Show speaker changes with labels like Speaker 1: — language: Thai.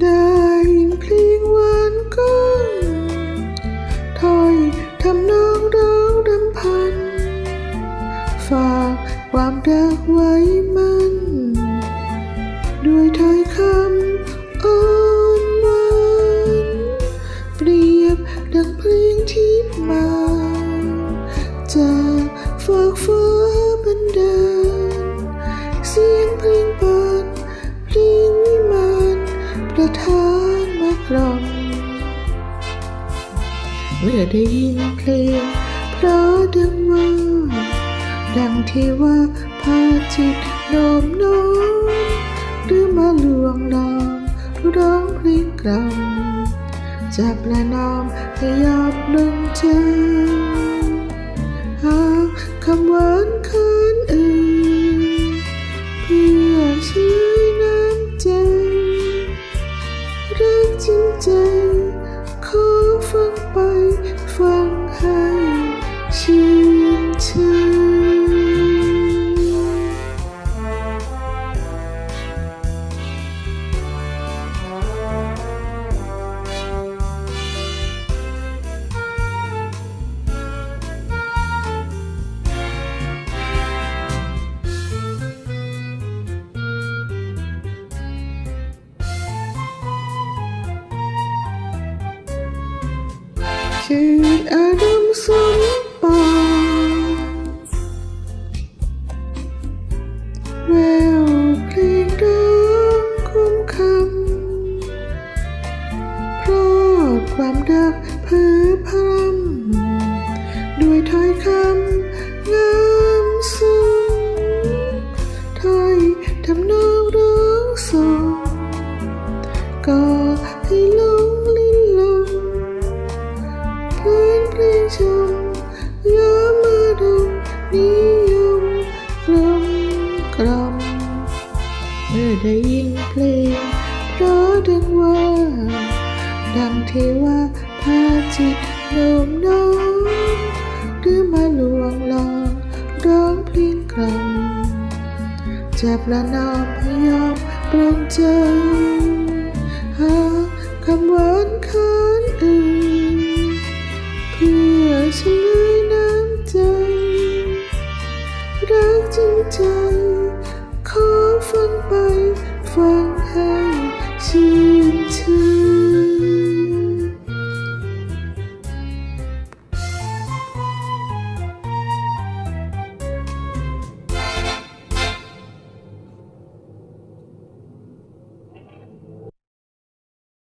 Speaker 1: ได้ยินเพลงหวานก้องถอยทำนองร้องรำพัน ฝากความรักไว้มัน ด้วยถ้อยคำอ่อนหวานเปรียบดังเพลงที่มา จากฝากฟ้า ประทานมากล่อมเมื่อได้ยินเพลงเพราะดังว่า ดังที่ว่าพาจิตโน้มน้อมหรือมาลวงลองร้องเพลงกล่อมจะประนามให้ยอมลงใจหากคำหวานคืน ใจ ขอฟังไปฟังให้ชื่อ คืออารมณ์สมปองแววเพลงร้องคุ้มคำพราะความรักเพ้อพรำด้วยถ้อยคำงามซึ้งถ้อยทำนองร้องส่งก็ให้หลง ได้ยินเพลงเพราะดังว่า ดังเทว่าพาจิตโน้มน้อมหรือมาลวงลองร้องเพลงกล่อมจะประนามให้ยอมปรองใจหากคำหวานค้านอื่นเพื่อเฉลยน้ำใจ รักจริงใจ